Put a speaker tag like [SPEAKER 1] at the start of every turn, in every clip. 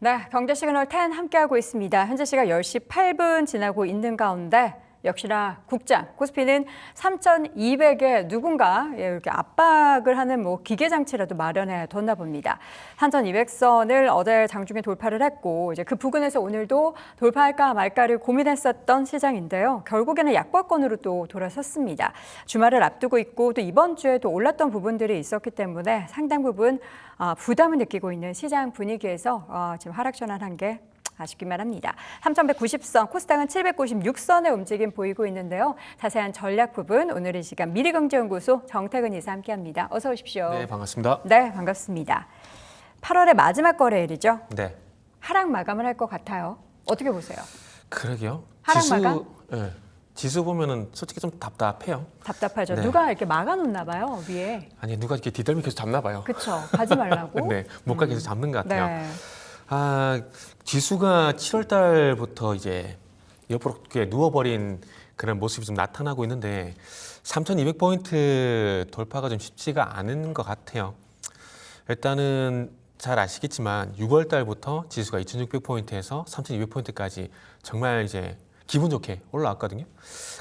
[SPEAKER 1] 네, 경제 시그널 10 함께하고 있습니다. 현재 시각 10시 8분 지나고 있는 가운데 역시나 국장 코스피는 3,200에 누군가 예, 이렇게 압박을 하는 뭐 기계 장치라도 마련해 뒀나 봅니다. 3,200선을 어제 장중에 돌파를 했고 이제 그 부근에서 오늘도 돌파할까 말까를 고민했었던 시장인데요. 결국에는 약과권으로 또 돌아섰습니다. 주말을 앞두고 있고 또 이번 주에도 올랐던 부분들이 있었기 때문에 상당 부분 아, 부담을 느끼고 있는 시장 분위기에서 어, 지금 하락 전환한 게 아쉽기만 합니다. 3,190선, 코스닥은 796선의 움직임 보이고 있는데요. 자세한 전략 부분 오늘 이 시간 미래경제연구소 정태근 이사 함께합니다. 어서 오십시오.
[SPEAKER 2] 네, 반갑습니다.
[SPEAKER 1] 네, 반갑습니다. 8월의 마지막 거래일이죠.
[SPEAKER 2] 네,
[SPEAKER 1] 하락 마감을 할 것 같아요. 어떻게 보세요?
[SPEAKER 2] 그러게요.
[SPEAKER 1] 하락
[SPEAKER 2] 지수,
[SPEAKER 1] 마감?
[SPEAKER 2] 예, 지수 보면은 솔직히 좀 답답해요.
[SPEAKER 1] 답답하죠.
[SPEAKER 2] 네.
[SPEAKER 1] 누가 이렇게 막아놓나 봐요 위에.
[SPEAKER 2] 아니 누가 이렇게 뒤덜미 계속 잡나 봐요.
[SPEAKER 1] 그쵸? 가지 말라고.
[SPEAKER 2] 네, 못가 계속 잡는 것 같아요.
[SPEAKER 1] 네.
[SPEAKER 2] 아, 지수가 7월 달부터 이제 옆으로 누워버린 그런 모습이 좀 나타나고 있는데 3,200포인트 돌파가 좀 쉽지가 않은 것 같아요. 일단은 잘 아시겠지만 6월 달부터 지수가 2,600포인트에서 3,200포인트까지 정말 이제 기분 좋게 올라왔거든요.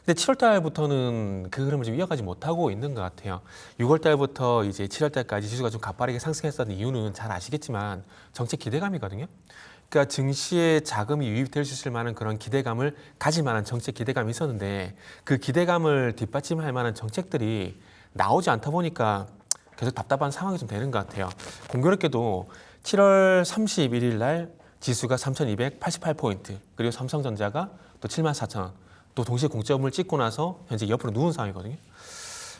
[SPEAKER 2] 근데 7월 달부터는 그 흐름을 좀 이어가지 못하고 있는 것 같아요. 6월 달부터 이제 7월 달까지 지수가 좀 가파르게 상승했었던 이유는 잘 아시겠지만 정책 기대감이거든요. 그러니까 증시에 자금이 유입될 수 있을 만한 그런 기대감을 가질 만한 정책 기대감이 있었는데 그 기대감을 뒷받침할 만한 정책들이 나오지 않다 보니까 계속 답답한 상황이 좀 되는 것 같아요. 공교롭게도 7월 31일 날 지수가 3,288포인트 그리고 삼성전자가 또 7만 4천 또 동시에 공점을 찍고 나서 현재 옆으로 누운 상황이거든요.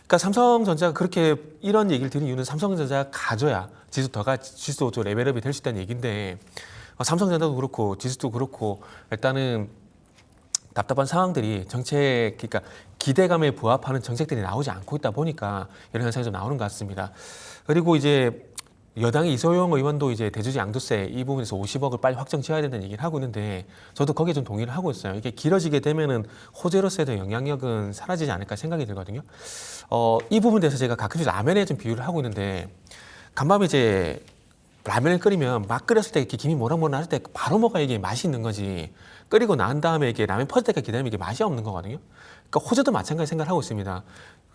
[SPEAKER 2] 그러니까 삼성전자가 그렇게 이런 얘기를 드린 이유는 삼성전자가 가져야 지수 더가 지수 좀 레벨업이 될 수 있다는 얘기인데 어, 삼성전자도 그렇고 지수도 그렇고 일단은 답답한 상황들이 정책 그러니까 기대감에 부합하는 정책들이 나오지 않고 있다 보니까 이런 현상이 좀 나오는 것 같습니다. 그리고 이제 여당의 이소영 의원도 이제 대주주 양도세 이 부분에서 50억을 빨리 확정 지어야 된다는 얘기를 하고 있는데 저도 거기에 좀 동의를 하고 있어요. 이게 길어지게 되면은 호재로서의 영향력은 사라지지 않을까 생각이 들거든요. 어, 이 부분에 대해서 제가 가끔씩 라면에 좀 비유를 하고 있는데 간밤에 이제 라면을 끓이면 막 끓였을 때 이렇게 김이 모락모락 할 때 바로 먹어야 이게 맛이 있는 거지. 끓이고 난 다음에 이게 라면 퍼질 때까지 기다리면 이게 맛이 없는 거거든요. 그러니까 호재도 마찬가지 생각을 하고 있습니다.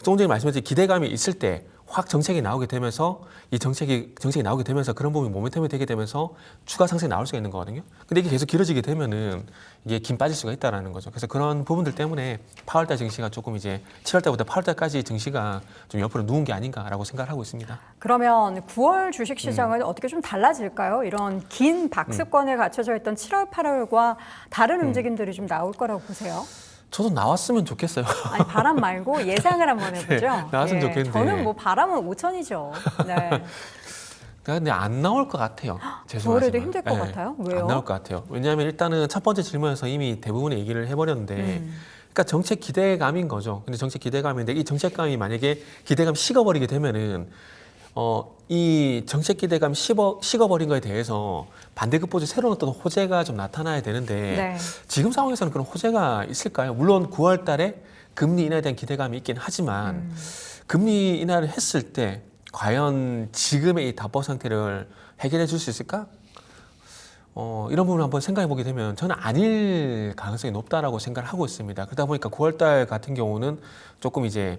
[SPEAKER 2] 조금 전에 말씀하신 기대감이 있을 때 확 정책이 나오게 되면서 이 정책이 정책이 나오게 되면서 그런 부분이 모멘텀이 되게 되면서 추가 상승이 나올 수가 있는 거거든요. 근데 이게 계속 길어지게 되면은 이게 김 빠질 수가 있다라는 거죠. 그래서 그런 부분들 때문에 8월달 증시가 조금 이제 7월달부터 8월달까지 증시가 좀 옆으로 누운 게 아닌가라고 생각을 하고 있습니다.
[SPEAKER 1] 그러면 9월 주식 시장은 어떻게 좀 달라질까요? 이런 긴 박스권에 갇혀져 있던 7월, 8월과 다른 움직임들이 좀 나올 거라고 보세요.
[SPEAKER 2] 저도 나왔으면 좋겠어요.
[SPEAKER 1] 아니 바람 말고 예상을 한번 해보죠. 예,
[SPEAKER 2] 네, 나왔으면 좋겠는데.
[SPEAKER 1] 저는 뭐 바람은 5천이죠. 네.
[SPEAKER 2] 근데 안 나올 것 같아요. 죄송하지만.
[SPEAKER 1] 구월에도 힘들 것 같아요? 왜요?
[SPEAKER 2] 안 나올 것 같아요. 왜냐하면 일단은 첫 번째 질문에서 이미 대부분의 얘기를 해버렸는데,
[SPEAKER 1] 음.
[SPEAKER 2] 그러니까 정책 기대감인 거죠. 근데 정책 기대감인데 이 정책감이 만약에 기대감 식어버리게 되면은 어, 이 정책 기대감 식어, 식어버린 거에 대해서 반대급부지 새로운 어떤 호재가 좀 나타나야 되는데
[SPEAKER 1] 네.
[SPEAKER 2] 지금 상황에서는 그런 호재가 있을까요? 물론 9월 달에 금리 인하에 대한 기대감이 있긴 하지만
[SPEAKER 1] 음.
[SPEAKER 2] 금리 인하를 했을 때 과연 지금의 이 답보 상태를 해결해 줄 수 있을까? 어, 이런 부분을 한번 생각해 보게 되면 저는 아닐 가능성이 높다라고 생각을 하고 있습니다. 그러다 보니까 9월 달 같은 경우는 조금 이제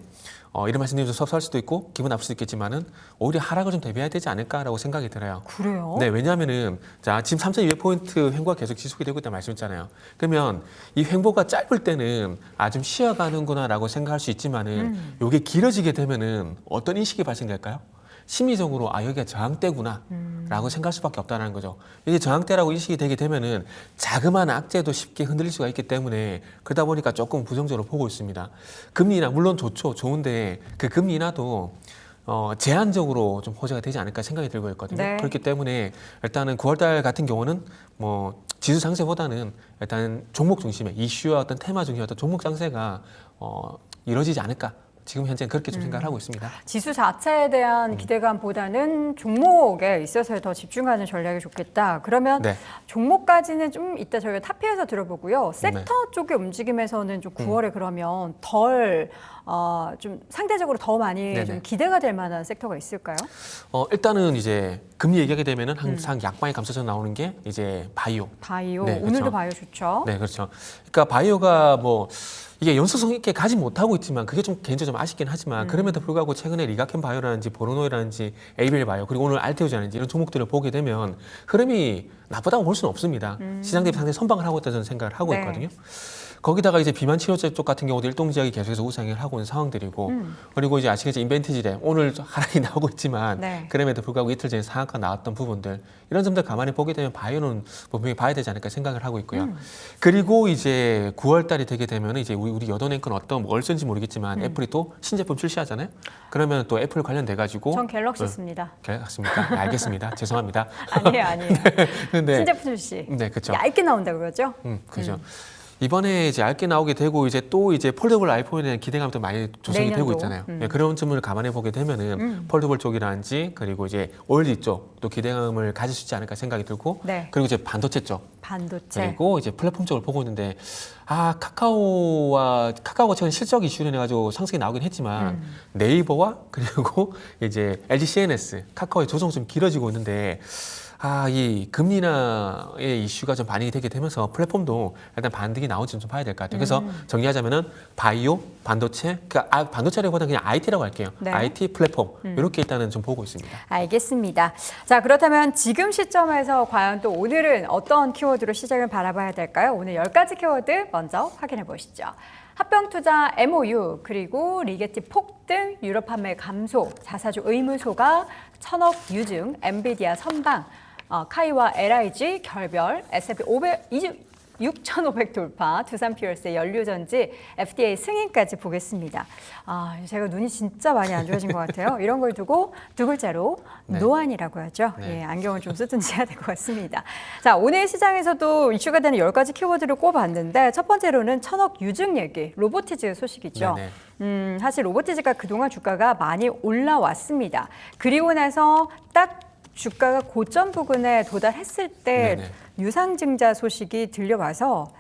[SPEAKER 2] 어, 이런 말씀드리면 좀 섭섭할 수도 있고 기분 나쁠 수도 있겠지만은 오히려 하락을 좀 대비해야 되지 않을까라고 생각이 들어요.
[SPEAKER 1] 그래요?
[SPEAKER 2] 네, 왜냐하면은 자 지금 3,200포인트 횡보가 계속 지속이 되고 있다 말씀했잖아요. 그러면 이 횡보가 짧을 때는 아 좀 쉬어가는구나라고 생각할 수 있지만은
[SPEAKER 1] 음.
[SPEAKER 2] 이게 길어지게 되면은 어떤 인식이 발생될까요? 심리적으로 아 여기가 저항대구나라고
[SPEAKER 1] 음.
[SPEAKER 2] 생각할 수밖에 없다는 거죠. 이게 저항대라고 인식이 되게 되면은 자그마한 악재도 쉽게 흔들릴 수가 있기 때문에 그러다 보니까 조금 부정적으로 보고 있습니다. 금리 인하 물론 좋죠, 좋은데 그 금리 인하도 어, 제한적으로 좀 호재가 되지 않을까 생각이 들고 있거든요.
[SPEAKER 1] 네.
[SPEAKER 2] 그렇기 때문에 일단은 9월달 같은 경우는 뭐 지수 상세보다는 일단 종목 중심의 이슈와 어떤 테마 중심의 어떤 종목 상세가 어, 이루어지지 않을까 지금 현재 는 그렇게 좀
[SPEAKER 1] 음.
[SPEAKER 2] 생각을 하고 있습니다.
[SPEAKER 1] 지수 자체에
[SPEAKER 2] 음.
[SPEAKER 1] 대한 기대감보다는 종목에 있어서 더 집중하는 전략이 좋겠다. 그러면
[SPEAKER 2] 네.
[SPEAKER 1] 종목까지는 좀 이따 저희가 탑피해서 들어보고요. 섹터 쪽의 움직임에서는 좀 9월에 그러면 덜, 어, 좀 상대적으로 더 많이
[SPEAKER 2] 네네.
[SPEAKER 1] 좀 기대가 될 만한 섹터가 있을까요?
[SPEAKER 2] 어, 일단은 이제 금리 얘기하게 되면은 항상
[SPEAKER 1] 음.
[SPEAKER 2] 약방에 감싸져 나오는 게 이제 바이오.
[SPEAKER 1] 바이오.
[SPEAKER 2] 네,
[SPEAKER 1] 오늘도
[SPEAKER 2] 그렇죠.
[SPEAKER 1] 바이오 좋죠.
[SPEAKER 2] 네, 그렇죠. 그러니까 바이오가 뭐 이게 연속성 있게 가지 못하고 있지만 그게 좀 개인적으로 좀 아쉽긴 하지만 그럼에도 불구하고 최근에 리가켄 바이오라든지 보로노이라든지 에이빌 바이오 그리고 오늘 알테오제라든지 이런 종목들을 보게 되면 흐름이 나쁘다고 볼 수는 없습니다. 시장 대비 상당히 선방을 하고 있다는 생각을 하고
[SPEAKER 1] 네.
[SPEAKER 2] 있거든요. 거기다가 이제 비만 치료제 쪽 같은 경우도 일동제약이 계속해서 우상을 하고 있는 상황들이고
[SPEAKER 1] 음.
[SPEAKER 2] 그리고 이제 아시겠지만 인벤티지래 오늘 좀 하락이 나오고 있지만
[SPEAKER 1] 네.
[SPEAKER 2] 그럼에도 불구하고 이틀 전에 상한가 나왔던 부분들 이런 점들 가만히 보게 되면 바이오는 분명히 봐야 되지 않을까 생각을 하고 있고요.
[SPEAKER 1] 음.
[SPEAKER 2] 그리고 이제 9월 달이 되게 되면 이제 우리, 우리 여돈앵커는 어떤 뭘 쓴지 모르겠지만
[SPEAKER 1] 음.
[SPEAKER 2] 애플이 또 신제품 출시하잖아요. 그러면 또 애플 관련돼 가지고
[SPEAKER 1] 전 갤럭시
[SPEAKER 2] 어,
[SPEAKER 1] 씁니다.
[SPEAKER 2] 그렇습니까? 네, 알겠습니다. 죄송합니다.
[SPEAKER 1] 아니에요, 아니에요.
[SPEAKER 2] 근데
[SPEAKER 1] 신제품 출시.
[SPEAKER 2] 네, 그렇죠.
[SPEAKER 1] 얇게 나온다 그러죠?
[SPEAKER 2] 음, 그죠. 이번에 이제 얇게 나오게 되고 이제 또 이제 폴더블 아이폰에 대한 또 많이 조성이. 되고 있잖아요.
[SPEAKER 1] 음.
[SPEAKER 2] 네, 그런 점을 감안해 보게 되면은
[SPEAKER 1] 음.
[SPEAKER 2] 폴더블 쪽이라든지 그리고 이제 OLED 쪽또 기대감을 가질 수 있지 않을까 생각이 들고
[SPEAKER 1] 네.
[SPEAKER 2] 그리고 이제 반도체 쪽
[SPEAKER 1] 반도체.
[SPEAKER 2] 그리고 이제 플랫폼 쪽을 보고 있는데 아 카카오와 카카오가 최근 실적 이슈로 인해 가지고 상승이 나오긴 했지만
[SPEAKER 1] 음.
[SPEAKER 2] 네이버와 그리고 이제 LG CNS 카카오의 조정 좀 길어지고 있는데 아 이 금리나의 이슈가 좀 반영이 되게 되면서 플랫폼도 일단 반등이 나온지 좀 봐야 될 것 같아요. 그래서
[SPEAKER 1] 음.
[SPEAKER 2] 정리하자면은 바이오, 반도체, 그러니까 아, 반도체라기보다 그냥 IT라고 할게요.
[SPEAKER 1] 네.
[SPEAKER 2] IT 플랫폼
[SPEAKER 1] 음.
[SPEAKER 2] 이렇게 일단은 좀 보고 있습니다.
[SPEAKER 1] 알겠습니다. 자, 그렇다면 지금 시점에서 과연 또 오늘은 어떤 키워드로 시장을 바라봐야 될까요? 오늘 10가지 키워드 먼저 확인해 보시죠. 합병투자 MOU 그리고 리게티 폭등 유럽 판매 감소 자사주 의무소가 천억 유증 엔비디아 선방 어, 카이와 LIG 결별 S&P 500 6,500 돌파, 두산 피얼스의 연료전지, FDA 승인까지 보겠습니다. 아, 제가 눈이 진짜 많이 안 좋아진 것 같아요. 이런 걸 두고 두 글자로
[SPEAKER 2] 네.
[SPEAKER 1] 노안이라고 하죠.
[SPEAKER 2] 네.
[SPEAKER 1] 예, 안경을 좀 쓰든지 해야 될 것 같습니다. 자, 오늘 시장에서도 이슈가 되는 열 가지 키워드를 꼽았는데 첫 번째로는 천억 유증 얘기, 로보티즈 소식이죠.
[SPEAKER 2] 네네.
[SPEAKER 1] 음, 사실 로보티즈가 그동안 주가가 많이 올라왔습니다. 그리고 나서 딱 주가가 고점 부근에 도달했을 때
[SPEAKER 2] 네네.
[SPEAKER 1] 유상증자 소식이 들려와서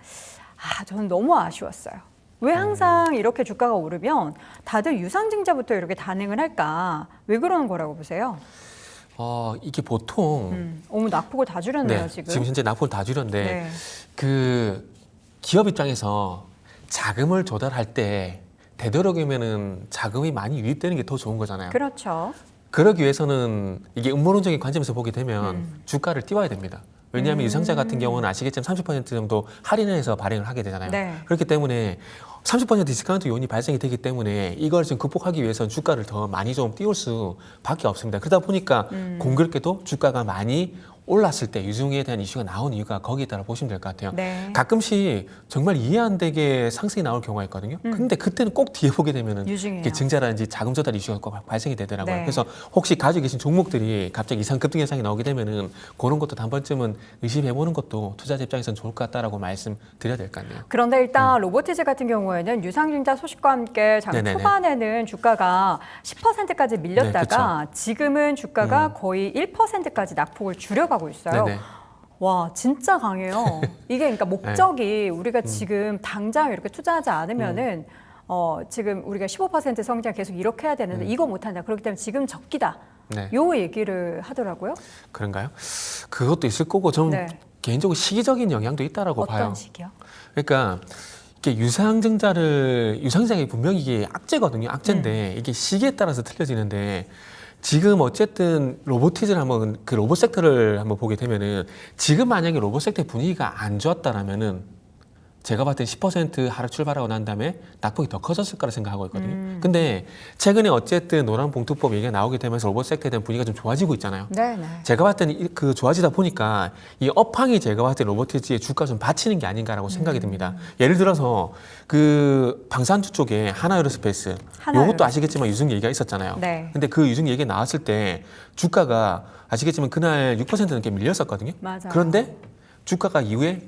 [SPEAKER 1] 아, 저는 너무 아쉬웠어요.
[SPEAKER 2] 음.
[SPEAKER 1] 왜 항상 이렇게 주가가 오르면 다들 유상증자부터 이렇게 단행을 할까? 왜 그러는 거라고 보세요?
[SPEAKER 2] 어 이게 보통
[SPEAKER 1] 음, 어머 낙폭을 다 줄였네요
[SPEAKER 2] 네,
[SPEAKER 1] 지금.
[SPEAKER 2] 지금 현재 납품 다 줄였는데
[SPEAKER 1] 네.
[SPEAKER 2] 그 기업 입장에서 자금을 조달할 때 되도록이면은 자금이 많이 유입되는 게 더 좋은 거잖아요.
[SPEAKER 1] 그렇죠.
[SPEAKER 2] 그러기 위해서는 이게 음모론적인 관점에서 보게 되면
[SPEAKER 1] 음.
[SPEAKER 2] 주가를 띄워야 됩니다. 왜냐하면 유상자 같은 경우는 아시겠지만 30% 정도 할인해서 발행을 하게 되잖아요.
[SPEAKER 1] 네.
[SPEAKER 2] 그렇기 때문에 30% 디스카운트 요인이 발생이 되기 때문에 이걸 지금 극복하기 위해서는 주가를 더 많이 좀 띄울 수밖에 없습니다. 그러다 보니까
[SPEAKER 1] 음.
[SPEAKER 2] 공교롭게도 주가가 많이 올랐을 때 유증에 대한 이슈가 나온 이유가 거기에 따라 보시면 될 것 같아요.
[SPEAKER 1] 네.
[SPEAKER 2] 가끔씩 정말 이해 안 되게 상승이 나올 경우가 있거든요.
[SPEAKER 1] 음.
[SPEAKER 2] 근데 그때는 꼭 뒤에 보게 되면은
[SPEAKER 1] 유증이에요.
[SPEAKER 2] 증자라든지 자금 조달 이슈가 꼭 발생이 되더라고요.
[SPEAKER 1] 네.
[SPEAKER 2] 그래서 혹시 가지고 계신 종목들이 갑자기 이상 급등 현상이 나오게 되면은 그런 것도 한 번쯤은 의심해 보는 것도 투자자 입장에서는 좋을 것 같다라고 말씀드려야 될 것 같네요.
[SPEAKER 1] 그런데 일단 로보티즈 같은 경우에는 유상증자 소식과 함께 장
[SPEAKER 2] 음. 네네네.
[SPEAKER 1] 초반에는 주가가 10%까지 밀렸다가
[SPEAKER 2] 네,
[SPEAKER 1] 지금은 주가가
[SPEAKER 2] 음.
[SPEAKER 1] 거의 1%까지 낙폭을 줄여 가고 있어요.
[SPEAKER 2] 네네.
[SPEAKER 1] 와 진짜 강해요. 이게 그러니까 목적이 우리가 지금 당장 이렇게 투자하지 않으면은 어, 지금 우리가 15% 성장 계속 이렇게 해야 되는데
[SPEAKER 2] 음.
[SPEAKER 1] 이거 못한다. 그렇기 때문에 지금 적기다.
[SPEAKER 2] 네.
[SPEAKER 1] 요 얘기를 하더라고요.
[SPEAKER 2] 그런가요? 그것도 있을 거고 저는
[SPEAKER 1] 네.
[SPEAKER 2] 개인적으로 시기적인 영향도 있다라고
[SPEAKER 1] 어떤
[SPEAKER 2] 봐요.
[SPEAKER 1] 식이요?
[SPEAKER 2] 그러니까 이게 유상증자를 유상증자가 분명히 이게 악재거든요. 악재인데 이게 시기에 따라서 틀려지는데 지금 어쨌든 로보티즈를 한번 그 로봇 섹터를 한번 보게 되면은 지금 만약에 로봇 섹터 분위기가 안 좋았다라면은 제가 봤을 때 10% 하락 출발하고 난 다음에 낙폭이 더 커졌을 거라 생각하고 있거든요.
[SPEAKER 1] 음.
[SPEAKER 2] 근데 최근에 어쨌든 노란 봉투법 얘기가 나오게 되면서 로봇 섹터에 대한 분위기가 좀 좋아지고 있잖아요.
[SPEAKER 1] 네, 네.
[SPEAKER 2] 제가 봤을 때는 이- 그 좋아지다 보니까 이 업황이 제가 봤을 때 로보티즈의 주가 좀 받치는 게 아닌가라고 생각이 듭니다. 예를 들어서 그 방산주 쪽에 하나에어로스페이스. 요것도 아시겠지만 유증 얘기가 있었잖아요.
[SPEAKER 1] 네.
[SPEAKER 2] 근데 그 유증 얘기 나왔을 때 주가가 아시겠지만 그날 6% 넘게 밀렸었거든요.
[SPEAKER 1] 맞아요.
[SPEAKER 2] 그런데 주가가 이후에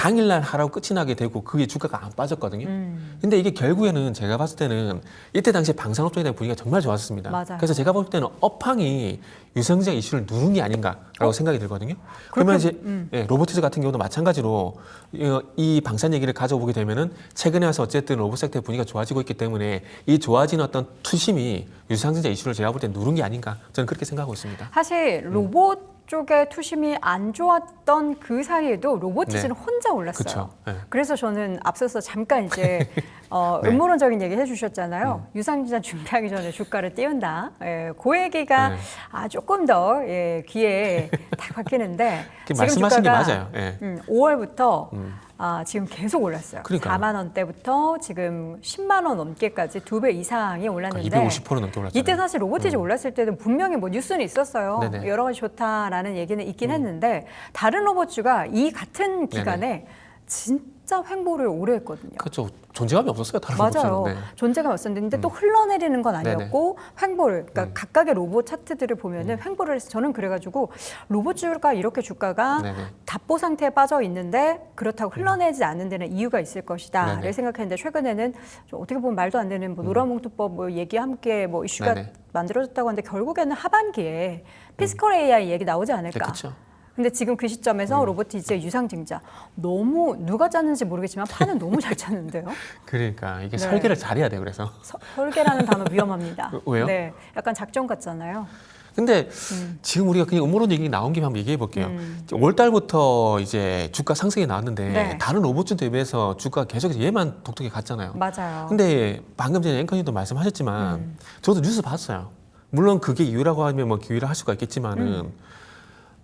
[SPEAKER 2] 당일날 하라고 끝이 나게 되고 그게 주가가 안 빠졌거든요.
[SPEAKER 1] 음.
[SPEAKER 2] 근데 이게 결국에는 제가 봤을 때는 이때 당시에 방산업종에 대한 분위기가 정말 좋았습니다.
[SPEAKER 1] 맞아요.
[SPEAKER 2] 그래서 제가 볼 때는 업황이 유성적 이슈를 누른 게 아닌가라고 생각이 들거든요. 그러면 이제
[SPEAKER 1] 음.
[SPEAKER 2] 예, 로보티즈 같은 경우도 마찬가지로 이, 이 방산 얘기를 가져보게 되면은 최근에 와서 어쨌든 로봇 섹터의 분위기가 좋아지고 있기 때문에 이 좋아진 어떤 투심이 유상증자 이슈를 제가 볼 때 누른 게 아닌가 저는 그렇게 생각하고 있습니다.
[SPEAKER 1] 사실
[SPEAKER 2] 음.
[SPEAKER 1] 로봇 쪽의 투심이 안 좋았던 그 사이에도 로보티즈는 혼자 올랐어요.
[SPEAKER 2] 예.
[SPEAKER 1] 그래서 저는 앞서서 잠깐 이제 어,
[SPEAKER 2] 네.
[SPEAKER 1] 음모론적인 얘기 해주셨잖아요. 유상증자 준비하기 전에 주가를 띄운다. 예, 그 얘기가
[SPEAKER 2] 네.
[SPEAKER 1] 아, 조금 더 예, 귀에 딱 박히는데
[SPEAKER 2] 그게 말씀하신 게 맞아요. 예.
[SPEAKER 1] 음, 5월부터
[SPEAKER 2] 음.
[SPEAKER 1] 아, 지금 계속 올랐어요.
[SPEAKER 2] 그러니까요.
[SPEAKER 1] 4만 원대부터 지금 10만 원 넘게까지 두 배 이상이 올랐는데
[SPEAKER 2] 그러니까 250% 넘게 올랐잖아요.
[SPEAKER 1] 이때 사실 로보티즈 올랐을 때는 분명히 뭐 뉴스는 있었어요.
[SPEAKER 2] 네네.
[SPEAKER 1] 여러 가지 좋다라는 얘기는 있긴 했는데 다른 로봇주가 이 같은 기간에 진짜 횡보를 오래 했거든요.
[SPEAKER 2] 그렇죠. 존재감이 없었어요. 다른
[SPEAKER 1] 맞아요.
[SPEAKER 2] 네.
[SPEAKER 1] 존재감이 없었는데 또 흘러내리는 건
[SPEAKER 2] 네네.
[SPEAKER 1] 아니었고 횡보를 그러니까
[SPEAKER 2] 음.
[SPEAKER 1] 각각의 로봇 차트들을 보면은 횡보를 해서 저는 그래가지고 로봇 주가 이렇게 주가가
[SPEAKER 2] 네네.
[SPEAKER 1] 답보 상태에 빠져 있는데 그렇다고 흘러내지 않는 데는 이유가 있을 것이다를
[SPEAKER 2] 네네. 음.
[SPEAKER 1] 생각했는데 최근에는 좀 어떻게 보면 말도 안 되는 뭐 노란봉투법 뭐 얘기 함께 뭐 이슈가
[SPEAKER 2] 네네.
[SPEAKER 1] 만들어졌다고 하는데 결국에는 하반기에 피스컬 AI 얘기 나오지
[SPEAKER 2] 네,
[SPEAKER 1] 않을까.
[SPEAKER 2] 그렇죠.
[SPEAKER 1] 근데 지금 그 시점에서 로보티즈의 유상증자 너무 누가 짰는지 모르겠지만 판은 너무 잘 짰는데요.
[SPEAKER 2] 그러니까 이게
[SPEAKER 1] 네.
[SPEAKER 2] 설계를 잘해야 돼요. 그래서.
[SPEAKER 1] 서- 설계라는 단어 위험합니다.
[SPEAKER 2] 왜요?
[SPEAKER 1] 네, 약간 작전 같잖아요.
[SPEAKER 2] 근데
[SPEAKER 1] 음.
[SPEAKER 2] 지금 우리가 그냥 음모론 얘기 나온 김에 한번 얘기해 볼게요. 5월 달부터 이제 주가 상승이 나왔는데
[SPEAKER 1] 네.
[SPEAKER 2] 다른 로봇주 대비해서 주가 계속해서 얘만 독특하게 갔잖아요.
[SPEAKER 1] 맞아요.
[SPEAKER 2] 근데 방금 전에 앵커님도 말씀하셨지만
[SPEAKER 1] 음.
[SPEAKER 2] 저도 뉴스 봤어요. 물론 그게 이유라고 하면 뭐 기회를 할 수가 있겠지만은
[SPEAKER 1] 음.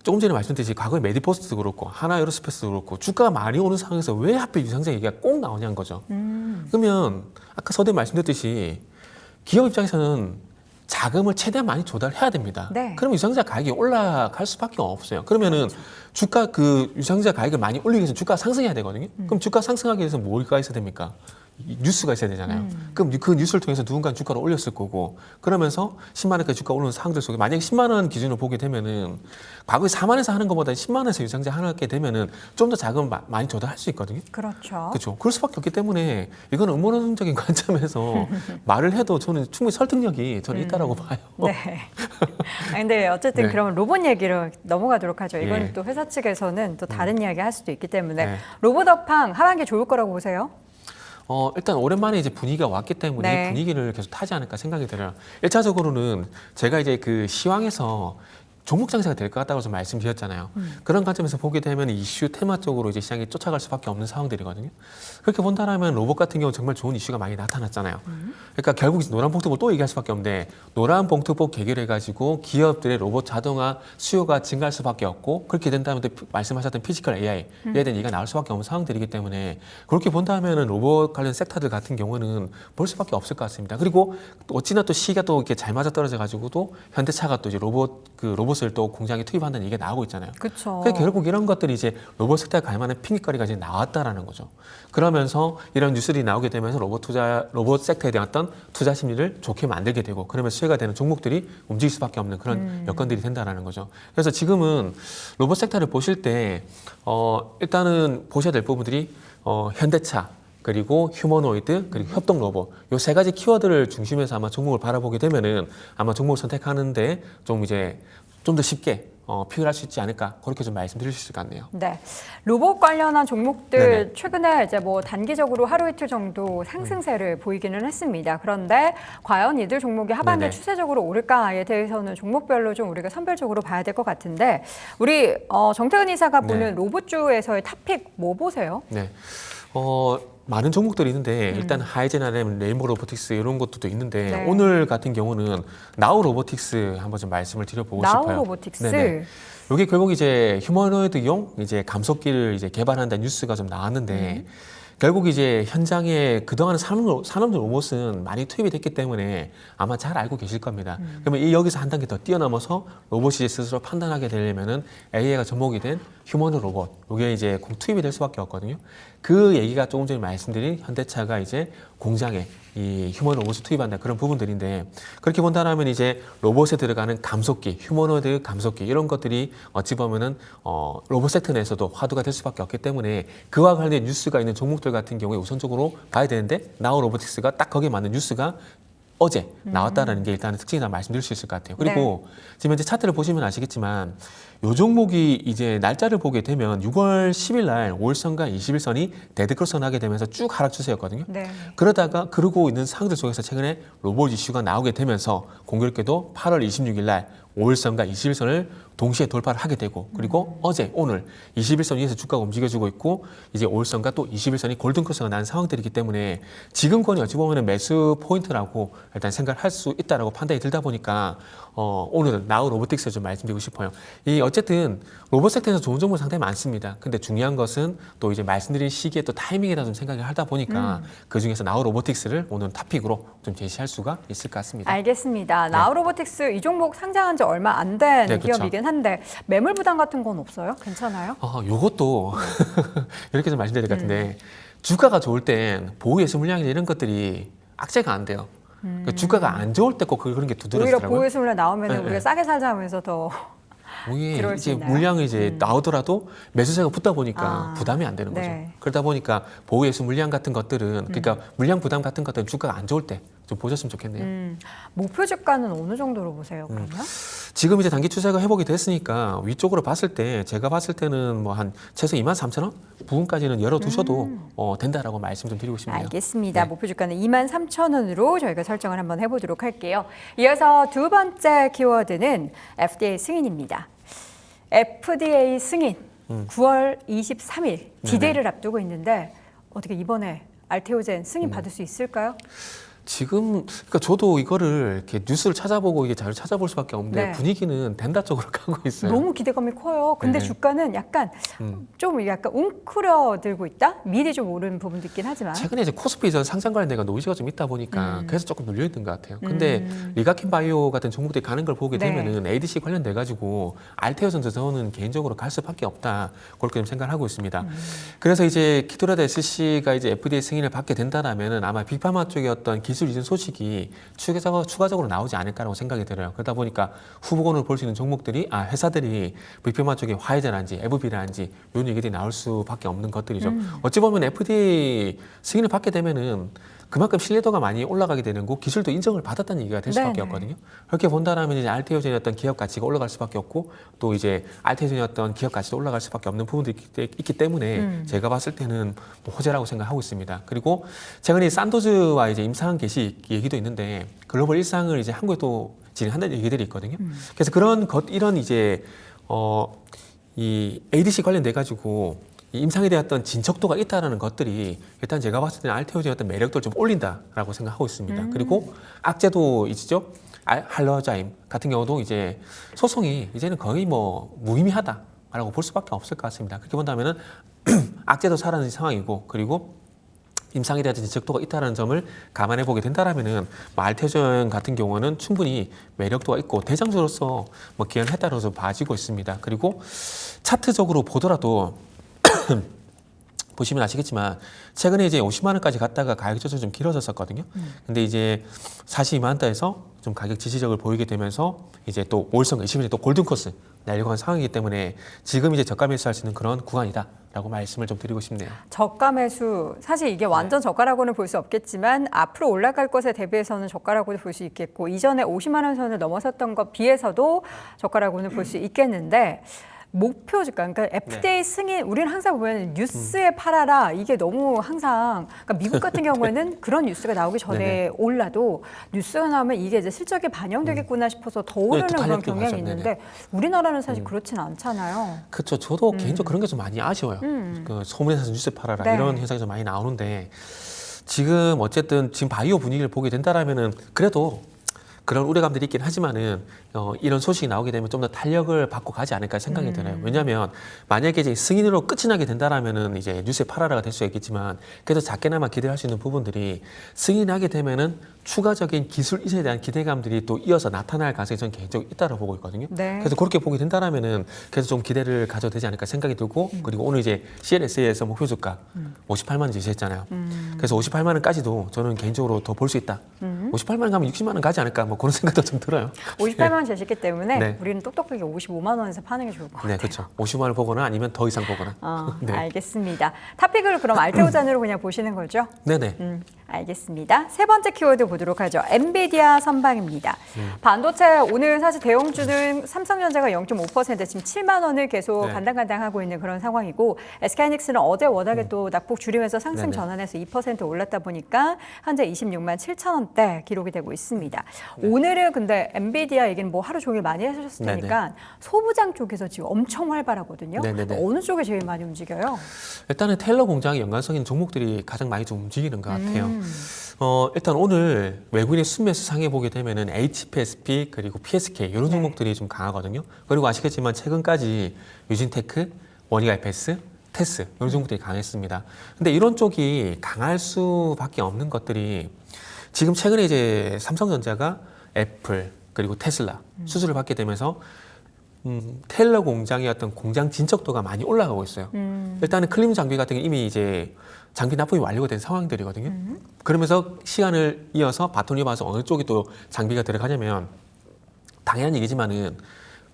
[SPEAKER 2] 조금 전에 말씀드렸듯이 과거에 메디포스트도 그렇고 하나 에어로스페이스도 그렇고 주가가 많이 오는 상황에서 왜 하필 유상증 얘기가 꼭 나오냐는 거죠.
[SPEAKER 1] 음.
[SPEAKER 2] 그러면 아까 서대 말씀드렸듯이 기업 입장에서는 자금을 최대한 많이 조달해야 됩니다.
[SPEAKER 1] 네.
[SPEAKER 2] 그러면 유상자 가격이 올라갈 수밖에 없어요. 그러면은 주가 그 유상자 가격을 많이 올리기 위해서 주가 상승해야 되거든요.
[SPEAKER 1] 음.
[SPEAKER 2] 그럼 주가 상승하기 위해서 뭐가 있어야 됩니까? 이 뉴스가 있어야 되잖아요.
[SPEAKER 1] 음.
[SPEAKER 2] 그럼 그 뉴스를 통해서 누군가 주가를 올렸을 거고 그러면서 10만 원까지 주가 오르는 상황들 속에 만약에 10만 원 기준으로 보게 되면은 과거에 4만 원에서 하는 것보다 10만 원에서 유상자 하게 되면은 좀 더 자금을 마- 많이 조달할 수 있거든요.
[SPEAKER 1] 그렇죠.
[SPEAKER 2] 그렇죠. 그럴 수밖에 없기 때문에 이거는 음모론적인 관점에서 말을 해도 저는 충분히 설득력이 저는 있다라고 봐요.
[SPEAKER 1] 네. 아, 근데 어쨌든
[SPEAKER 2] 네.
[SPEAKER 1] 그러면 로봇 얘기로 넘어가도록 하죠. 이거는
[SPEAKER 2] 예.
[SPEAKER 1] 또 회사 측에서는 또 다른 이야기 할 수도 있기 때문에
[SPEAKER 2] 네.
[SPEAKER 1] 로봇 업황 하반기 좋을 거라고 보세요.
[SPEAKER 2] 어, 일단 오랜만에 이제 분위기가 왔기 때문에
[SPEAKER 1] 네.
[SPEAKER 2] 이 분위기를 계속 타지 않을까 생각이 들어요. 일차적으로는 제가 이제 그 시황에서 종목 장세가 될 것 같다고 좀 말씀드렸잖아요. 그런 관점에서 보게 되면 이슈 테마 쪽으로 이제 시장이 쫓아갈 수밖에 없는 상황들이거든요. 그렇게 본다면 로봇 같은 경우 정말 좋은 이슈가 많이 나타났잖아요. 그러니까 결국 노란 봉투법 또 얘기할 수밖에 없는데 노란 봉투법 개결해 가지고 기업들의 로봇 자동화 수요가 증가할 수밖에 없고 그렇게 된다면 또 말씀하셨던 피지컬 AI에 대한 얘기가 나올 수밖에 없는 상황들이기 때문에 그렇게 본다면은 로봇 관련 섹터들 같은 경우는 볼 수밖에 없을 것 같습니다. 그리고 또 어찌나 또 시기가 또 이렇게 잘 맞아 떨어져 가지고도 현대차가 또 이제 로봇 그 로봇 을 또 공장에 투입한다는 얘기가 나오고 있잖아요.
[SPEAKER 1] 그렇죠.
[SPEAKER 2] 그러니까 결국 이런 것들이 이제 로봇 섹터에 갈 만한 핑계거리가 이제 나왔다라는 거죠. 그러면서 이런 뉴스들이 나오게 되면서 로봇 투자, 로봇 섹터에 대한 어떤 투자 심리를 좋게 만들게 되고 그러면 수혜가 되는 종목들이 움직일 수밖에 없는 그런
[SPEAKER 1] 음.
[SPEAKER 2] 여건들이 된다라는 거죠. 그래서 지금은 로봇 섹터를 보실 때 어, 일단은 보셔야 될 부분들이 어, 현대차 그리고 휴머노이드 그리고 협동 로봇 요 세 가지 키워드를 중심해서 아마 종목을 바라보게 되면은 아마 종목을 선택하는데 좀 이제 좀 더 쉽게 어, 피할 수 있지 않을까 그렇게 좀 말씀드릴 수 있을 것 같네요.
[SPEAKER 1] 네. 로봇 관련한 종목들
[SPEAKER 2] 네네.
[SPEAKER 1] 최근에 이제 뭐 단기적으로 하루 이틀 정도 상승세를 보이기는 했습니다. 그런데 과연 이들 종목이 하반기. 추세적으로 오를까에 대해서는 종목별로 좀 우리가 선별적으로 봐야 될 것 같은데 우리 어, 정태근 이사가
[SPEAKER 2] 네.
[SPEAKER 1] 보는 로봇주에서의 탑픽 뭐 보세요?
[SPEAKER 2] 네. 어, 많은 종목들이 있는데
[SPEAKER 1] 음.
[SPEAKER 2] 일단 하이젠 아니면 레인보 로보틱스 이런 것들도 있는데
[SPEAKER 1] 네.
[SPEAKER 2] 오늘 같은 경우는 나우 로보틱스 한번 좀 말씀을 드려보고
[SPEAKER 1] 나우
[SPEAKER 2] 싶어요.
[SPEAKER 1] 로보틱스.
[SPEAKER 2] 네네. 이게 결국 이제 휴머노이드용 이제 감속기를 이제 개발한다는 뉴스가 좀 나왔는데
[SPEAKER 1] 음.
[SPEAKER 2] 결국 이제 현장에 그동안 산업, 산업 로봇은 많이 투입이 됐기 때문에 아마 잘 알고 계실 겁니다.
[SPEAKER 1] 음.
[SPEAKER 2] 그러면 이 여기서 한 단계 더 뛰어넘어서 로봇이 스스로 판단하게 되려면은 AI가 접목이 된 휴머노 로봇, 이게 이제 곧 투입이 될 수밖에 없거든요. 그 얘기가 조금 전에 말씀드린 현대차가 이제 공장에 이 휴먼 로봇을 투입한다 그런 부분들인데 그렇게 본다면 이제 로봇에 들어가는 감속기, 휴머노드 감속기 이런 것들이 어찌 보면은 어, 로봇 섹터 내에서도 화두가 될 수밖에 없기 때문에 그와 관련된 뉴스가 있는 종목들 같은 경우에 우선적으로 봐야 되는데 나우 로보틱스가 딱 거기에 맞는 뉴스가 어제 나왔다라는 게 일단은 특징이라 말씀드릴 수 있을 것 같아요. 그리고 지금 현재 차트를 보시면 아시겠지만 요 종목이 이제 날짜를 보게 되면 6월 10일 날 5일선과 20일선이 데드크로스 하게 되면서 쭉 하락 추세였거든요.
[SPEAKER 1] 네.
[SPEAKER 2] 그러다가 그러고 있는 상황들 속에서 최근에 로봇 이슈가 나오게 되면서 공교롭게도 8월 26일 날 5일선과 21선을 동시에 돌파를 하게 되고 그리고 어제 오늘 21선 위에서 주가가 움직여주고 있고 이제 5일선과 또 21선이 골든크로스가 난 상황들이기 때문에 지금권이 어찌 보면 매수 포인트라고 일단 생각을 할 수 있다라고 판단이 들다 보니까 어, 오늘은 나우 로보틱스 좀 말씀드리고 싶어요. 이 어쨌든 로봇 섹터에서 좋은 정보 상당히 많습니다. 근데 중요한 것은 또 이제 말씀드린 시기에 또 타이밍에다 좀 생각을 하다 보니까 그 중에서 나우 로보틱스를 오늘 탑픽으로 좀 제시할 수가 있을 것 같습니다.
[SPEAKER 1] 알겠습니다. 나우로보틱스 이 종목 상장한 지 얼마 안 된
[SPEAKER 2] 네, 그쵸.
[SPEAKER 1] 기업이긴 한데 매물 부담 같은 건 없어요? 괜찮아요?
[SPEAKER 2] 어, 요것도 이렇게 좀 말씀드릴 것 같은데 주가가 좋을 땐 보호 예수 물량이나 이런 것들이 악재가 안 돼요. 그 주가가 안 좋을 때 꼭 그런 게
[SPEAKER 1] 오히려
[SPEAKER 2] 두드러지더라고요.
[SPEAKER 1] 보유 수물 나오면
[SPEAKER 2] 네,
[SPEAKER 1] 우리가
[SPEAKER 2] 네.
[SPEAKER 1] 싸게 살자 하면서 더
[SPEAKER 2] 이게
[SPEAKER 1] 들어올 수
[SPEAKER 2] 이제
[SPEAKER 1] 있나요? 음.
[SPEAKER 2] 물량이 이제 나오더라도 매수세가 붙다 보니까
[SPEAKER 1] 아,
[SPEAKER 2] 부담이 안 되는 거죠.
[SPEAKER 1] 네. 음.
[SPEAKER 2] 그러다 보니까 보호 예수 물량 같은 것들은 그러니까 물량 부담 같은 것들은 주가가 안 좋을 때 좀 보셨으면 좋겠네요.
[SPEAKER 1] 음, 목표 주가는 어느 정도로 보세요? 그러면?
[SPEAKER 2] 지금 이제 단기 추세가 회복이 됐으니까 위쪽으로 봤을 때 제가 봤을 때는 뭐 한 최소 2만 3천 원 부분까지는 열어두셔도 어, 된다라고 말씀 좀 드리고 싶네요.
[SPEAKER 1] 음. 알겠습니다.
[SPEAKER 2] 네.
[SPEAKER 1] 목표 주가는 2만 3천 원으로 저희가 설정을 한번 해보도록 할게요. 이어서 두 번째 키워드는 FDA 승인입니다. FDA 승인
[SPEAKER 2] 음.
[SPEAKER 1] 9월 23일 디데이를 앞두고 있는데 어떻게 이번에 알테오젠
[SPEAKER 2] 음.
[SPEAKER 1] 승인 받을 수 있을까요?
[SPEAKER 2] 지금 그러니까 저도 이거를 이렇게 뉴스를 찾아보고 이게 잘 찾아볼 수밖에 없는데
[SPEAKER 1] 네.
[SPEAKER 2] 분위기는 된다 쪽으로 가고 있어요.
[SPEAKER 1] 너무 기대감이 커요. 근데
[SPEAKER 2] 네.
[SPEAKER 1] 주가는 약간
[SPEAKER 2] 음.
[SPEAKER 1] 좀 약간 웅크려들고 있다? 미리 좀 오른 부분도 있긴 하지만.
[SPEAKER 2] 최근에 이제 코스피 전 상장 관련돼가 노이즈가 좀 있다 보니까
[SPEAKER 1] 음.
[SPEAKER 2] 그래서 조금 눌려 있는 것 같아요. 근데
[SPEAKER 1] 음.
[SPEAKER 2] 리가킨 바이오 같은 종목들이 가는 걸 보게
[SPEAKER 1] 네.
[SPEAKER 2] 되면은 ADC 관련돼 가지고 알테오전자 저는 개인적으로 갈 수밖에 없다 그렇게 좀 생각을 하고 있습니다.
[SPEAKER 1] 음.
[SPEAKER 2] 그래서 이제 키토라드 SC가 이제 FDA 승인을 받게 된다라면은 아마 빅파마 쪽의 어떤 기술 이전 소식이 추가적으로, 추가적으로 나오지 않을까라고 생각이 들어요. 그러다 보니까 후보군을 볼 수 있는 종목들이 아 회사들이 빅파마 쪽에 화이자라든지 에브비라든지 이런 얘기들이 나올 수밖에 없는 것들이죠.
[SPEAKER 1] 음.
[SPEAKER 2] 어찌 보면 FDA 승인을 받게 되면은 그만큼 신뢰도가 많이 올라가게 되는 거 기술도 인정을 받았다는 얘기가 될 수밖에
[SPEAKER 1] 네네.
[SPEAKER 2] 없거든요. 그렇게 본다라면 이제 알테오젠의 어떤 기업 가치가 올라갈 수밖에 없고 또 이제 알테오젠의 어떤 기업 가치도 올라갈 수밖에 없는 부분들이 있기, 때- 때문에
[SPEAKER 1] 음.
[SPEAKER 2] 제가 봤을 때는 뭐 호재라고 생각하고 있습니다. 그리고 최근에 산도즈와 이제 임상 개시 얘기도 있는데 글로벌 일상을 이제 한국에 또 진행한다는 얘기들이 있거든요.
[SPEAKER 1] 음.
[SPEAKER 2] 그래서 그런 것 이런 이제 어 이 ADC 관련돼 가지고 이 임상에 대한 어떤 진척도가 있다라는 것들이 일단 제가 봤을 때는 알테오젠의 어떤 매력도를 좀 올린다라고 생각하고 있습니다.
[SPEAKER 1] 음.
[SPEAKER 2] 그리고 악재도 있죠. 알- 할러자임 같은 경우도 이제 소송이 이제는 거의 뭐 무의미하다라고 볼 수밖에 없을 것 같습니다. 그렇게 본다면은 악재도 사라진 상황이고 그리고 임상에 대한 진척도가 있다는 점을 감안해 보게 된다라면은 뭐 알테오젠 같은 경우는 충분히 매력도가 있고 대장주로서 뭐 기여했다로서 봐지고 있습니다. 그리고 차트적으로 보더라도 보시면 아시겠지만 최근에 이제 50만 원까지 갔다가 가격 조정이 좀 길어졌었거든요. 근데 이제 42만 원대에서 좀 가격 지지적을 보이게 되면서 이제 또 5일선 20일에 또 골든 코스 날려고 한 상황이기 때문에 지금 이제 저가 매수할 수 있는 그런 구간이다라고 말씀을 좀 드리고 싶네요.
[SPEAKER 1] 저가 매수 사실 이게 완전 저가라고는 볼 수 없겠지만 앞으로 올라갈 것에 대비해서는 저가라고도 볼수 있겠고 이전에 50만 원 선을 넘어섰던 것 비해서도 저가라고는 볼 수 있겠는데 목표 주가 그러니까 FDA 승인 우리는 항상 보면 뉴스에 팔아라 이게 너무 항상 그러니까 미국 같은 경우에는 그런 뉴스가 나오기 전에
[SPEAKER 2] 네네.
[SPEAKER 1] 올라도 뉴스가 나오면 이게 이제 실적에 반영되겠구나 싶어서 더 오르는
[SPEAKER 2] 또
[SPEAKER 1] 그런 경향이
[SPEAKER 2] 가죠.
[SPEAKER 1] 있는데 우리나라는 사실 그렇진 않잖아요.
[SPEAKER 2] 그렇죠. 저도 개인적으로 그런 게 좀 많이 아쉬워요.
[SPEAKER 1] 음.
[SPEAKER 2] 그 소문에서 뉴스 팔아라
[SPEAKER 1] 네.
[SPEAKER 2] 이런 현상이 좀 많이 나오는데 지금 어쨌든 지금 바이오 분위기를 보게 된다라면은 그래도 그런 우려감들이 있긴 하지만은 어, 이런 소식이 나오게 되면 좀 더 탄력을 받고 가지 않을까 생각이 들어요. 왜냐하면 만약에 이제 승인으로 끝이 나게 된다라면은 이제 뉴스의 팔아라가 될 수 있겠지만 그래도 작게나마 기대할 수 있는 부분들이 승인하게 되면은 추가적인 기술 이전에 대한 기대감들이 또 이어서 나타날 가능성이 저는 개인적으로 있다고 보고 있거든요.
[SPEAKER 1] 네.
[SPEAKER 2] 그래서 그렇게 보게 된다라면은 그래서 좀 기대를 가져도 되지 않을까 생각이 들고 그리고 오늘 이제 CLSA에서 목표 주가 58만 원 제시했잖아요. 그래서 58만 원까지도 저는 개인적으로 더 볼 수 있다. 58만 원 가면 60만 원 가지 않을까 뭐 그런 생각도 좀 들어요.
[SPEAKER 1] 58만 원 제시기 때문에
[SPEAKER 2] 네.
[SPEAKER 1] 우리는 똑똑하게 55만 원에서 파는 게 좋을 것 같아요.
[SPEAKER 2] 네, 그렇죠. 50만 원을 보거나 아니면 더 이상 보거나.
[SPEAKER 1] 어,
[SPEAKER 2] 네.
[SPEAKER 1] 알겠습니다. 탑픽을 그럼 알테오잔으로 그냥 보시는 거죠?
[SPEAKER 2] 네네.
[SPEAKER 1] 음, 알겠습니다. 세 번째 키워드 보도록 하죠. 엔비디아 선방입니다.
[SPEAKER 2] 음.
[SPEAKER 1] 반도체 오늘 사실 대형주는 삼성전자가 0.5% 지금 7만 원을 계속
[SPEAKER 2] 네.
[SPEAKER 1] 간당간당하고 있는 그런 상황이고 SK하이닉스는 어제 워낙에 또 낙폭 줄이면서 상승
[SPEAKER 2] 음. 네네.
[SPEAKER 1] 전환해서 2% 올랐다 보니까 현재 26만 7천 원대 기록이 되고 있습니다. 오늘은 근데 엔비디아 얘기는 뭐 하루 종일 많이 하셨을
[SPEAKER 2] 네. 네네.
[SPEAKER 1] 테니까 소부장 쪽에서 지금 엄청 활발하거든요.
[SPEAKER 2] 네네네.
[SPEAKER 1] 어느 쪽에 제일 많이 움직여요?
[SPEAKER 2] 일단은 테일러 공장의 연관성 있는 종목들이 가장 많이 좀 움직이는 것 같아요.
[SPEAKER 1] 음.
[SPEAKER 2] 어, 일단 오늘 외국인의 순매수 상에 보게 되면은 HPSP 그리고 PSK 이런 종목들이 좀 강하거든요. 그리고 아시겠지만 최근까지 유진테크, 원익아이패스, 테스 이런 종목들이 강했습니다. 근데 이런 쪽이 강할 수밖에 없는 것들이 지금 최근에 이제 삼성전자가 애플 그리고 테슬라 수주를 받게 되면서 음, 테일러 공장의 어떤 공장 진척도가 많이 올라가고 있어요.
[SPEAKER 1] 음.
[SPEAKER 2] 일단은 클림 장비 같은 게 이미 이제 장비 납품이 완료가 된 상황들이거든요. 그러면서 시간을 이어서 바톤이 와서 어느 쪽에 또 장비가 들어가냐면 당연한 얘기지만은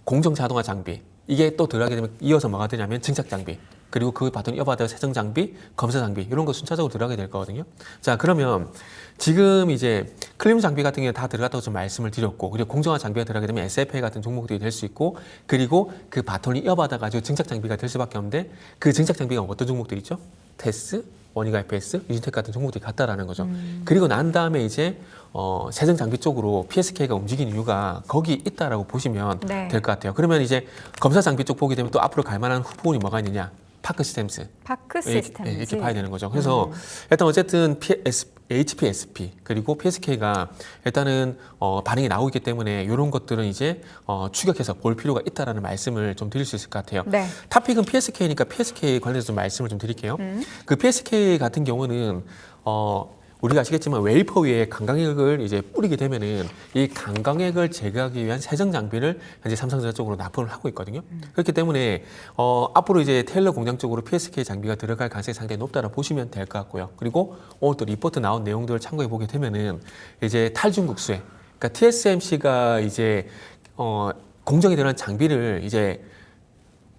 [SPEAKER 2] 공정 자동화 장비 이게 또 들어가게 되면 이어서 뭐가 되냐면 증착 장비 그리고 그 바톤 이어받아 세정 장비, 검사 장비 이런 거 순차적으로 들어가게 될 거거든요. 자 그러면 지금 이제 클림 장비 같은 게다 들어갔다고 좀 말씀을 드렸고 그리고 공정화 장비가 들어가게 되면 SFA 같은 종목들이 될 수 있고 그리고 그 바톤이 이어받아 가지고 증착 장비가 될 수밖에 없는데 그 증착 장비가 어떤 종목들이 있죠? 테스, 원익 IPS, 유진텍 같은 종목들이 같다라는 거죠. 그리고 난 다음에 이제 어, 세정 장비 쪽으로 PSK가 움직이는 이유가 거기 있다라고 보시면
[SPEAKER 1] 네.
[SPEAKER 2] 될것 같아요. 그러면 이제 검사 장비 쪽 보게 되면 또 앞으로 갈 만한 부분이 뭐가 있느냐? 파크 시스템스.
[SPEAKER 1] 파크
[SPEAKER 2] 이렇게,
[SPEAKER 1] 시스템
[SPEAKER 2] 예, 이렇게 봐야 되는 거죠. 그래서 일단 어쨌든 PS, HPSP 그리고 PSK가 일단은 어, 반응이 나오고 있기 때문에 이런 것들은 이제 어, 추격해서 볼 필요가 있다라는 말씀을 좀 드릴 수 있을 것 같아요.
[SPEAKER 1] 네.
[SPEAKER 2] 탑픽은 PSK니까 PSK 관련해서 좀 말씀을 좀 드릴게요. 그 PSK 같은 경우는 어, 우리가 아시겠지만 웨이퍼 위에 강강액을 이제 뿌리게 되면은 이 강강액을 제거하기 위한 세정 장비를 현재 삼성전자 쪽으로 납품을 하고 있거든요. 그렇기 때문에 어, 앞으로 이제 테일러 공장 쪽으로 PSK 장비가 들어갈 가능성이 상당히 높다고 보시면 될 것 같고요. 그리고 오늘 또 리포트 나온 내용들을 참고해 보게 되면은 이제 탈중국 수혜, 그러니까 TSMC가 이제 어, 공정에 들어간 장비를 이제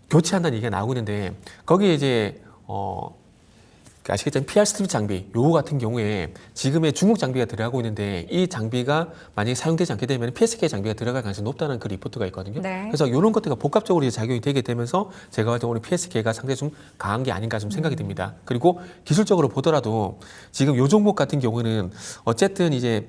[SPEAKER 2] 교체한다는 얘기가 나오고 있는데 거기에 이제 어 아시겠지만 PR 스트립 장비 요거 같은 경우에 지금의 중국 장비가 들어가고 있는데 이 장비가 만약에 사용되지 않게 되면 PSK 장비가 들어갈 가능성이 높다는 그 리포트가 있거든요.
[SPEAKER 1] 네.
[SPEAKER 2] 그래서 이런 것들이 복합적으로 이제 작용이 되게 되면서 제가 봤을 때 오늘 PSK가 상당히 좀 강한 게 아닌가 좀 생각이 듭니다. 그리고 기술적으로 보더라도 지금 요 종목 같은 경우는 어쨌든 이제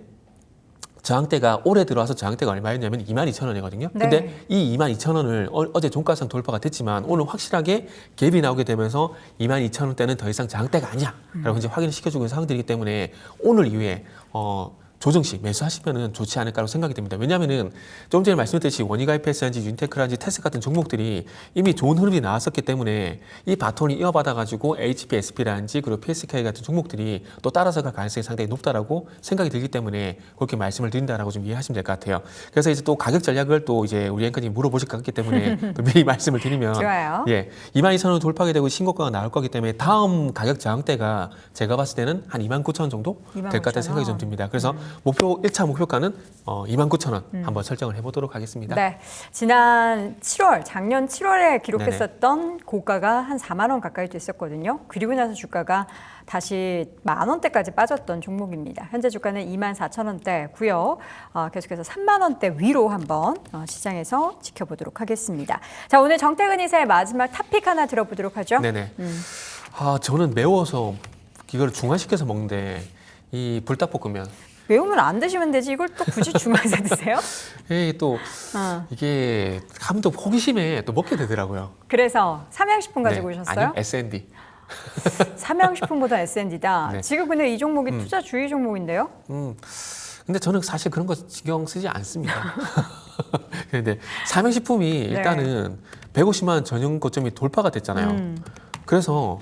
[SPEAKER 2] 저항대가 올해 들어와서 저항대가 얼마였냐면 22,000원이거든요.
[SPEAKER 1] 네.
[SPEAKER 2] 근데 이 22,000원을 어, 제 종가상 돌파가 됐지만 오늘 확실하게 갭이 나오게 되면서 22,000원대는 더 이상 저항대가 아니야. 라고 이제 확인을 시켜주고 있는 상황들이기 때문에 오늘 이후에 어, 조정시 매수하시면은 좋지 않을까라고 생각이 듭니다. 왜냐하면은 조금 전에 말씀드렸듯이 원익아이패스한지 윤테크라든지 테스 같은 종목들이 이미 좋은 흐름이 나왔었기 때문에 이 바톤이 이어받아가지고 HPSP라든지 그리고 PSK 같은 종목들이 또 따라서 갈 가능성이 상당히 높다라고 생각이 들기 때문에 그렇게 말씀을 드린다라고 좀 이해하시면 될 것 같아요. 그래서 이제 또 가격 전략을 또 이제 우리 앵커님 물어보실 것 같기 때문에 또 미리 말씀을 드리면
[SPEAKER 1] 좋아요.
[SPEAKER 2] 예, 22,000원 돌파하게 되고 신고가가 나올 거기 때문에 다음 가격 저항대가 제가 봤을 때는 한 29,000원 정도
[SPEAKER 1] 될것29,000
[SPEAKER 2] 같다는 생각이 좀
[SPEAKER 1] 원.
[SPEAKER 2] 듭니다. 그래서 목표 1차 목표가는 어, 29,000원 한번 설정을 해보도록 하겠습니다.
[SPEAKER 1] 네. 지난 7월, 작년 7월에 기록했었던 고가가 한 4만 원 가까이 됐었거든요. 그리고 나서 주가가 다시 만 원대까지 빠졌던 종목입니다. 현재 주가는 2만 4천 원대고요. 어, 계속해서 3만 원대 위로 한번 어, 시장에서 지켜보도록 하겠습니다. 자, 오늘 정태근 이사의 마지막 탑픽 하나 들어보도록 하죠.
[SPEAKER 2] 네네. 아 저는 매워서 이걸 중화시켜서 먹는데 이 불닭볶음면
[SPEAKER 1] 매우면 안 드시면 되지. 이걸 또 굳이 중화해서 드세요?
[SPEAKER 2] 이게 또
[SPEAKER 1] 어,
[SPEAKER 2] 이게 하면 또 호기심에 또 먹게 되더라고요.
[SPEAKER 1] 그래서 삼양식품 가지고
[SPEAKER 2] 네.
[SPEAKER 1] 오셨어요?
[SPEAKER 2] 아니요 S&D.
[SPEAKER 1] 삼양식품보다 S&D다.
[SPEAKER 2] 네.
[SPEAKER 1] 지금 근데 이 종목이 투자 주의 종목인데요.
[SPEAKER 2] 음. 근데 저는 사실 그런 거 신경 쓰지 않습니다. 근데 삼양식품이 일단은 150만 원 전용 고점이 돌파가 됐잖아요.
[SPEAKER 1] 음.
[SPEAKER 2] 그래서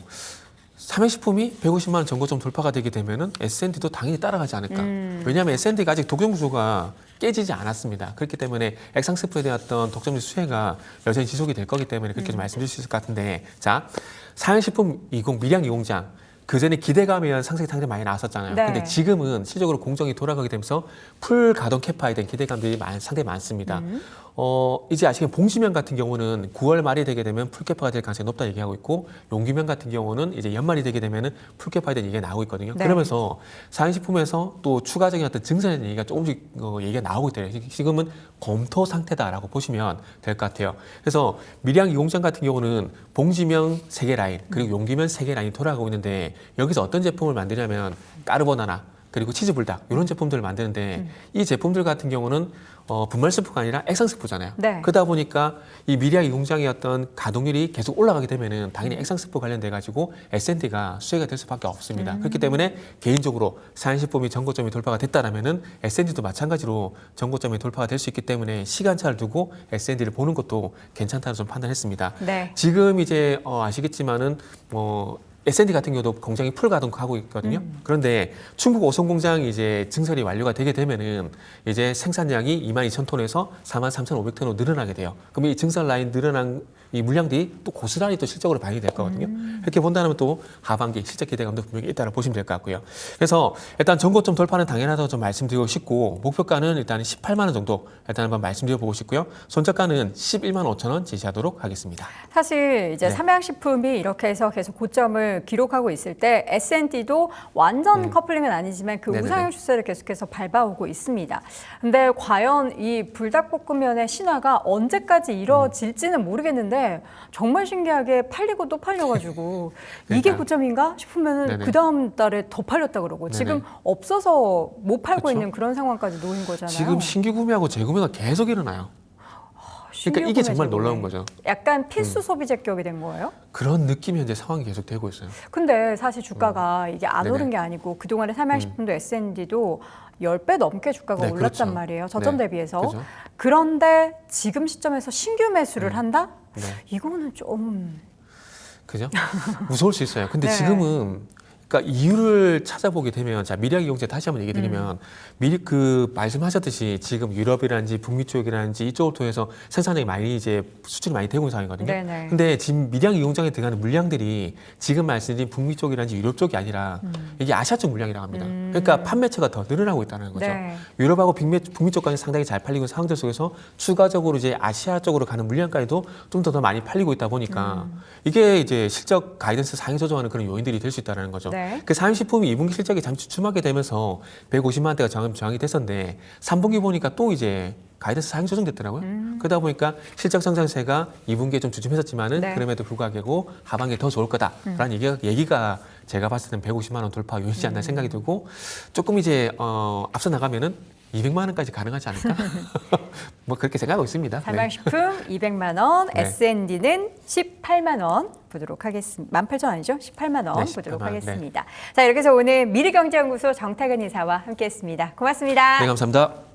[SPEAKER 2] 삼양식품이 150만 원 전고점 돌파가 되게 되면은 S&D도 당연히 따라가지 않을까.
[SPEAKER 1] 음.
[SPEAKER 2] 왜냐하면 S&D가 아직 독점 구조가 깨지지 않았습니다. 그렇기 때문에 액상스프에 대한 어떤 독점주 수혜가 여전히 지속이 될 거기 때문에 그렇게 좀 말씀드릴 수 있을 것 같은데 자 사양식품 20 밀양 2공장 그 전에 기대감에 의한 상승이 상당히 많이 나왔었잖아요.
[SPEAKER 1] 네.
[SPEAKER 2] 근데 지금은 실적으로 공정이 돌아가게 되면서 풀 가동 캐파에 대한 기대감들이 많, 상당히 많습니다.
[SPEAKER 1] 음.
[SPEAKER 2] 어, 이제 아시는 봉지면 같은 경우는 9월 말이 되게 되면 풀캐파가 될 가능성이 높다 얘기하고 있고 용기면 같은 경우는 이제 연말이 되게 되면은 풀캐파에 대한 얘기가 나오고 있거든요.
[SPEAKER 1] 네.
[SPEAKER 2] 그러면서 사행식품에서 또 추가적인 어떤 증산에 대한 얘기가 조금씩 어, 얘기가 나오고 있대요. 지금은 검토 상태다라고 보시면 될 것 같아요. 그래서 밀양 이공장 같은 경우는 봉지면 세 개 라인 그리고 용기면 세 개 라인이 돌아가고 있는데 여기서 어떤 제품을 만드냐면 까르보나나 그리고 치즈 불닭 이런 제품들을 만드는데
[SPEAKER 1] 음.
[SPEAKER 2] 이 제품들 같은 경우는 어, 분말 스프가 아니라 액상 스프잖아요.
[SPEAKER 1] 네.
[SPEAKER 2] 그러다 보니까 이 미리아 이공장의 어떤 가동률이 계속 올라가게 되면은 당연히 액상 스프 관련돼 가지고 S&D가 수혜가 될 수밖에 없습니다. 그렇기 때문에 개인적으로 사인식품이 전고점이 돌파가 됐다라면은 S&D도 마찬가지로 전고점이 돌파가 될 수 있기 때문에 시간차를 두고 S&D를 보는 것도 괜찮다는 좀 판단했습니다.
[SPEAKER 1] 네.
[SPEAKER 2] 지금 이제 어, 아시겠지만은 뭐 S&D 같은 경우도 공장이 풀 가동하고 있거든요.
[SPEAKER 1] 음.
[SPEAKER 2] 그런데 충북 오송 공장이 이제 증설이 완료가 되게 되면은 이제 생산량이 2만 2천 톤에서 4만 3천 500톤으로 늘어나게 돼요. 그럼 이 증설 라인 늘어난 이 물량들이 또 고스란히 또 실적으로 반영이 될 거거든요.
[SPEAKER 1] 음.
[SPEAKER 2] 이렇게 본다면 또 하반기 실적 기대감도 분명히 있다고 보시면 될 것 같고요. 그래서 일단 전고점 돌파는 당연하다고 좀 말씀드리고 싶고 목표가는 일단 18만 원 정도 일단 한번 말씀드려 보고 싶고요. 손절가는 11만 5천 원 제시하도록 하겠습니다.
[SPEAKER 1] 사실 이제
[SPEAKER 2] 네.
[SPEAKER 1] 삼양식품이 이렇게 해서 계속 고점을 기록하고 있을 때 S&D도 완전 커플링은 아니지만 그
[SPEAKER 2] 음. 네네네.
[SPEAKER 1] 우상향 추세를 계속해서 밟아오고 있습니다. 근데 과연 이 불닭볶음면의 신화가 언제까지 이뤄질지는 모르겠는데 정말 신기하게 팔리고 또 팔려가지고 이게. 고점인가 싶으면은
[SPEAKER 2] 네네.
[SPEAKER 1] 그 다음 달에 더 팔렸다 그러고
[SPEAKER 2] 네네.
[SPEAKER 1] 지금 없어서 못 팔고
[SPEAKER 2] 그쵸.
[SPEAKER 1] 있는 그런 상황까지 놓인 거잖아요.
[SPEAKER 2] 지금 신규 구매하고 재구매가 계속 일어나요. 그러니까 이게 정말 놀라운 거죠.
[SPEAKER 1] 약간 필수
[SPEAKER 2] 음.
[SPEAKER 1] 소비재격이 된 거예요?
[SPEAKER 2] 그런 느낌이 현재 상황이 계속 되고 있어요.
[SPEAKER 1] 근데 사실 주가가 이게 안
[SPEAKER 2] 음. 네네. 음.
[SPEAKER 1] 오른 게 아니고 그동안에 삼양식품도 S&D도 10배 넘게 주가가
[SPEAKER 2] 네,
[SPEAKER 1] 올랐단
[SPEAKER 2] 그렇죠.
[SPEAKER 1] 말이에요. 저점
[SPEAKER 2] 네,
[SPEAKER 1] 대비해서.
[SPEAKER 2] 그죠?
[SPEAKER 1] 그런데 지금 시점에서 신규 매수를 한다?
[SPEAKER 2] 네.
[SPEAKER 1] 이거는 좀
[SPEAKER 2] 그죠? 무서울 수 있어요. 근데
[SPEAKER 1] 네.
[SPEAKER 2] 지금은 그러니까 이유를 찾아보게 되면 자 미래학 이용제 다시 한번 얘기 드리면 미리 그 말씀하셨듯이 지금 유럽이라든지 북미 쪽이라든지 이쪽을 통해서 생산량이 많이 이제 수출이 많이 되고 있는 상황이거든요.
[SPEAKER 1] 네네.
[SPEAKER 2] 근데 지금 미량 이용장에 들어가는 물량들이 지금 말씀드린 북미 쪽이라든지 유럽 쪽이 아니라 이게 아시아 쪽 물량이라고 합니다. 그러니까 판매처가 더 늘어나고 있다는 거죠.
[SPEAKER 1] 네.
[SPEAKER 2] 유럽하고 북미, 북미 쪽까지 상당히 잘 팔리고 있는 상황들 속에서 추가적으로 이제 아시아 쪽으로 가는 물량까지도 좀 더 더 많이 팔리고 있다 보니까 이게 이제 실적 가이던스 상위 조정하는 그런 요인들이 될 수 있다는 거죠.
[SPEAKER 1] 네.
[SPEAKER 2] 그 사임식품이 2분기 실적이 잠시 주춤하게 되면서 150만 대가 저항, 저항이 됐었는데 3분기 보니까 또 이제 가이던스 상위 조정됐더라고요. 그러다 보니까 실적 성장세가 2분기에 좀 주춤했었지만은
[SPEAKER 1] 네.
[SPEAKER 2] 그럼에도 불구하고 하반기에 더 좋을 거다라는 얘기가, 얘기가 제가 봤을 땐 150만 원 돌파 요인이지 않나 생각이 들고 조금 이제 어, 앞서 나가면은 200만 원까지 가능하지 않을까? 뭐 그렇게 생각하고 있습니다. 네.
[SPEAKER 1] 삼양식품 200만 원,
[SPEAKER 2] 네.
[SPEAKER 1] S&D는 18만 원 보도록 하겠습니다. 18,000원 아니죠? 18만 원
[SPEAKER 2] 네,
[SPEAKER 1] 보도록
[SPEAKER 2] 18만 원,
[SPEAKER 1] 하겠습니다. 자, 이렇게 해서 오늘 미래경제연구소 정태근 이사와 함께했습니다. 고맙습니다.
[SPEAKER 2] 네, 감사합니다.